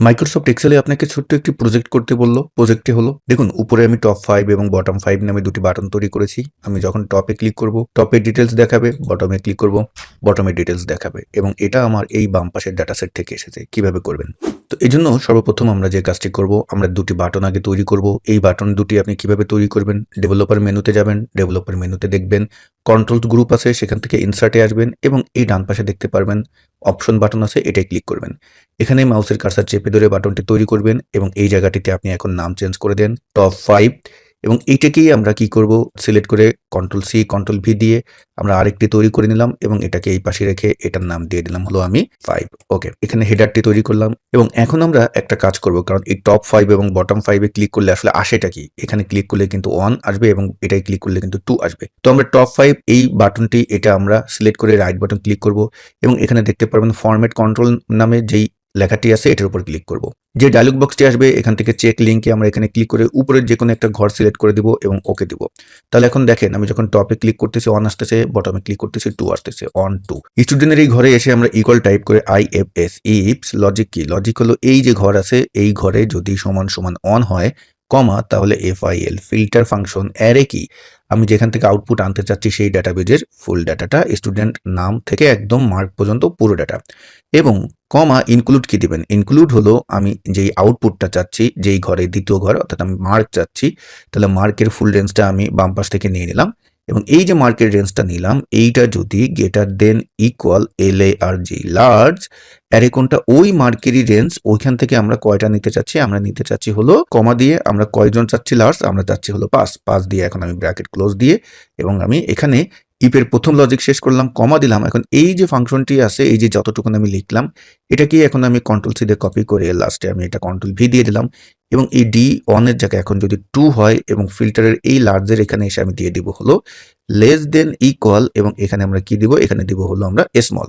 Microsoft এক্সেলে আপনাকে ছোট্ট একটি প্রজেক্ট করতে বলল। প্রজেক্টটি হলো, দেখুন, উপরে আমি টপ ফাইভ এবং বটম ফাইভ নামে দুটি বাটন তৈরি করেছি। আমি যখন টপে ক্লিক করব টপে ডিটেলস দেখাবে বটমে ক্লিক করব বটমে ডিটেলস দেখাবে। এবং এটা আমার এই বাম পাশের ডাটা সেট থেকে এসেছে। কীভাবে করবেন? তো এই জন্য সর্বপ্রথম আমরা যে কাজটি করব, আমরা দুটি বাটন আগে তৈরি করব। এই বাটন দুটি আপনি কীভাবে তৈরি করবেন? ডেভেলপার মেনুতে যাবেন, ডেভেলপার মেনুতে দেখবেন কন্ট্রোল গ্রুপ আছে, সেখান থেকে ইনসার্টে আসবেন এবং এই ডান পাশে দেখতে পারবেন অপশন বাটন আছে এটাই ক্লিক করবেন। এখানে মাউসের কার্সার চেপে ধরে বাটনটি তৈরি করবেন এবং এই জায়গাটিতে আপনি এখন নাম চেঞ্জ করে দেন টপ ফাইভ এবং এইটাকেই আমরা কি করব? সিলেক্ট করে কন্ট্রোল সি কন্ট্রোল ভি দিয়ে আমরা আরেকটি তৈরি করে নিলাম এবং এটাকে এই পাশে রেখে এটার নাম দিয়ে দিলাম হলো আমি ফাইভ ওকে এখানে হেডারটি তৈরি করলাম এবং এখন আমরা একটা কাজ করব কারণ এই টপ ফাইভ এবং বটম ফাইভে ক্লিক করলে আসলে আসেটা কি? এখানে ক্লিক করলে কিন্তু ওয়ান আসবে এবং এটাই ক্লিক করলে কিন্তু টু আসবে। তো আমরা টপ ফাইভ এই বাটনটি এটা আমরা সিলেক্ট করে রাইট বাটন ক্লিক করব এবং এখানে দেখতে পারবেন ফরম্যাট কন্ট্রোল নামে যেই লেখাটি আছে, এটার উপর ক্লিক করব। যে ডায়লগ বক্সটি আসবে, এখান থেকে চেক লিঙ্কে আমরা এখানে ক্লিক করে উপরের যে কোনো একটা ঘর সিলেক্ট করে দিব এবং ওকে দিব। তাহলে এখন দেখেন, আমি যখন টপে ক্লিক করতেছি অন আসতেছে বটমে ক্লিক করতেছি টু আসতেছে অন টু স্টুডেন্টের এই ঘরে এসে আমরা ইকল টাইপ করে আই এফ এস ইপস লজিক কি? লজিক হলো এই যে ঘর আছে, এই ঘরে যদি সমান সমান অন হয় কমা তাহলে F I L filter function array কি? আমি যেখান থেকে আউটপুট আনতে চাচ্ছি সেই ডাটাবেজের ফুল ডাটাটা স্টুডেন্ট নাম থেকে একদম মার্ক পর্যন্ত পুরো ডাটা এবং কমা ইনক্লুড কি দিবেন? ইনক্লুড হলো আমি যেই আউটপুটটা চাচ্ছি, যেই ঘরে দ্বিতীয় ঘর, অর্থাৎ আমি মার্ক চাচ্ছি, তাহলে মার্কের ফুল রেঞ্জটা আমি বাম পাশ থেকে নিয়ে নিলাম। এবং এই যে মার্কেট রেঞ্জটা নিলাম, এইটা যদি গেটার দেন ইকুয়াল এল এ আর জি লার্জ অ্যারেকনটা ওই মার্কেরই রেঞ্জ ওইখান থেকে আমরা কয়টা নিতে চাচ্ছি? আমরা নিতে চাচ্ছি হলো কমা দিয়ে, আমরা কয়জন চাচ্ছি লার্জ আমরা চাচ্ছি হলো পাস পাঁচ দিয়ে এখন আমি ব্র্যাকেট ক্লোজ দিয়ে এবং আমি এখানে ইপের প্রথম লজিক শেষ করলাম কমা দিলাম। এখন এই যে ফাংশনটি আছে, এই যে যতটুকু আমি লিখলাম এটাকে এখন আমি কন্ট্রোল সি দিয়ে কপি করে লাস্টে আমি এটা কন্ট্রোল ভি দিয়ে দিলাম। এবং এই ডি ওয়ানের জায়গায় এখন যদি টু হয় এবং ফিল্টারের এই লার্জের এখানে এসে আমি দিয়ে দিব হলো লেস দেন ইকুয়াল এবং এখানে আমরা কি দিব? এখানে দিব হলো আমরা স্মল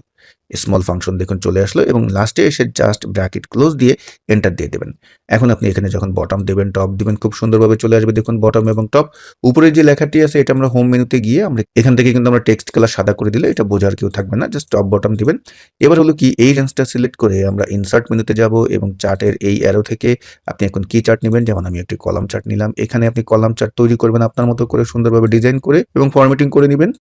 স্মল ফাংশন দেখুন চলে আসলো এবং লাস্টে এসে জাস্ট ব্র্যাকেট ক্লোজ দিয়ে এন্টার দিয়ে দেবেন। এখন আপনি এখানে যখন বটম দেবেন টপ দেবেন, খুব সুন্দরভাবে চলে আসবে দেখুন বটম এবং টপ উপরে যে লেখাটি আছে, এটা আমরা হোম মেনুতে গিয়ে আমরা এখান থেকে কিন্তু আমরা টেক্সট কালার সাদা করে দিলে এটা বোঝার কেউ থাকবে না জাস্ট টপ বটম দিবেন। এবার হলো কি, এই রেঞ্জটা সিলেক্ট করে আমরা ইনসার্ট মেনুতে যাব এবং চার্টের এই অ্যারো থেকে আপনি এখন কি চার্ট নেবেন, যেমন আমি একটি কলাম চার্ট নিলাম। এখানে আপনি কলাম চার্ট তৈরি করবেন আপনার মতো করে সুন্দরভাবে ডিজাইন করে এবং ফরম্যাটিং করে নেবেন।